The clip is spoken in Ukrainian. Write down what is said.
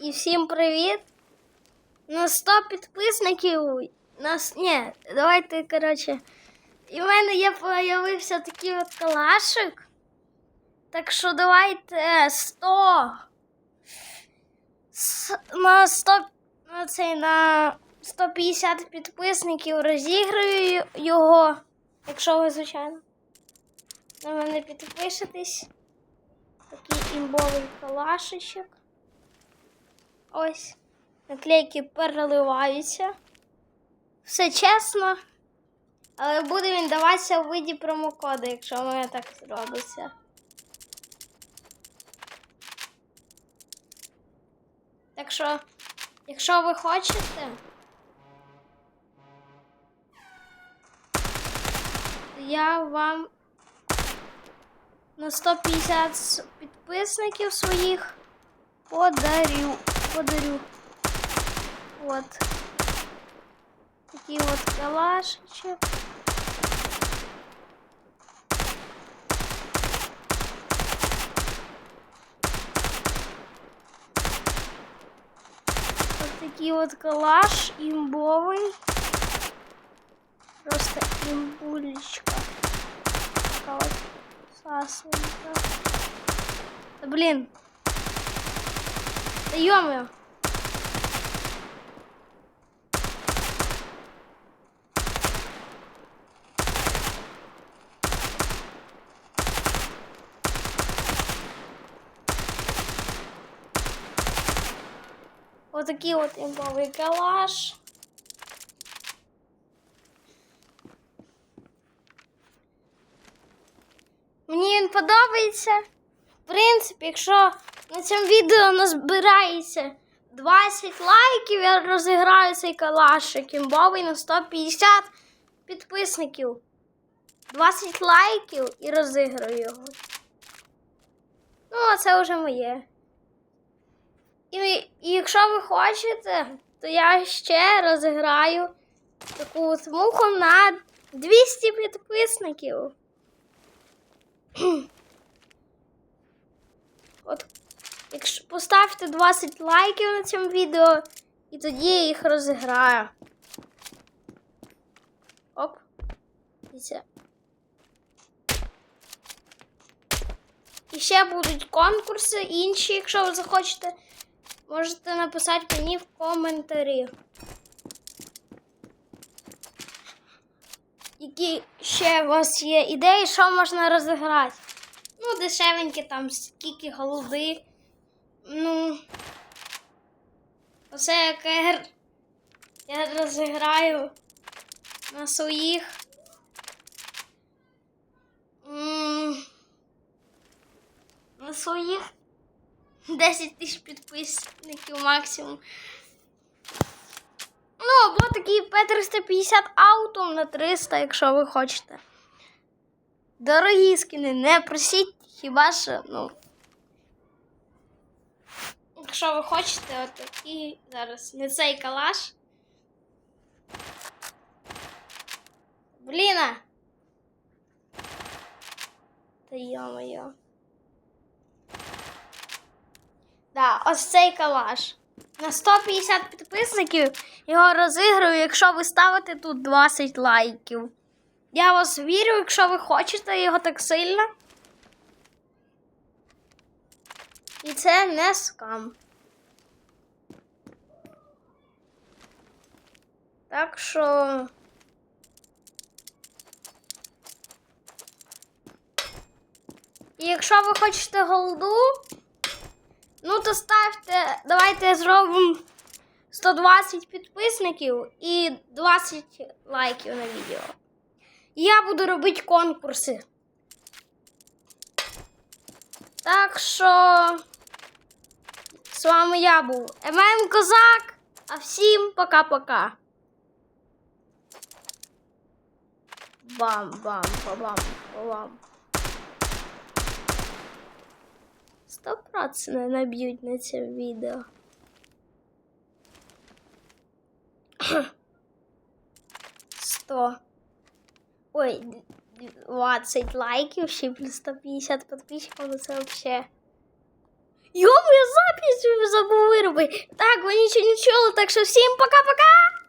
І всім привіт! На 100 підписників. Нас... Ні, давайте, коротше. І в мене є появився такий от калашик. Так що давайте 100. С- На 100. На цей на 150 підписників розіграю його. Якщо ви, звичайно, на мене підпишетесь. Такий імбовий калашичок. Ось. Наклейки переливаються. Все чесно. Але буде він даватися в виді промокоду, якщо в мене так зробиться. Так що, якщо ви хочете, я вам на 150 підписників своїх подарю. Подарю. Вот. Такий от калашечок. Ось такий от калаш імбовий. Просто імбулечка. Така от сасенька. Та блін. Та йомою. Отакий от імбовий калаш. Мені він подобається. В принципі, якщо на цьому відео назбирається 20 лайків, я розіграю цей калашик імбовий на 150 підписників. 20 лайків і розіграю його. Ну, а це вже моє. І, і якщо ви хочете, то я ще розіграю таку от муху на 200 підписників. От, якщо поставте 20 лайків на цьому відео, і тоді я їх розіграю. Оп. Дивіться. І ще будуть конкурси інші, якщо ви захочете, можете написати мені в коментарі. Які ще у вас є ідеї, що можна розіграти? Ну, дешевенькі там, скільки голуби. Ну. Оце яке я розіграю на своїх. На своїх 10 тисяч підписників максимум. Ну, або такий P350 Autumn на 300, якщо ви хочете. Дорогі скини, не просіть, хіба що, ну. Якщо ви хочете, от такий зараз не цей калаш. Бліна! Та йо-моє. Да, ось цей калаш. На 150 підписників його розіграю, якщо ви ставите тут 20 лайків. Я вас вірю, якщо ви хочете його так сильно. І це не скам. Так що. І якщо ви хочете голду, ну то ставте, давайте зробимо 120 підписників і 20 лайків на відео. Я буду робити конкурси. Так що з вами я був ММ Козак. А всім пока-пока. Бам-бам, бам бам Сто процентів наб'ють на це відео. Сто. Ой, 20 лайків, ще плюс 150 підписчиків, ну це вообще. Йо, я запись забув виробити. Так, ви нічого не чули, так що всім пока-пока!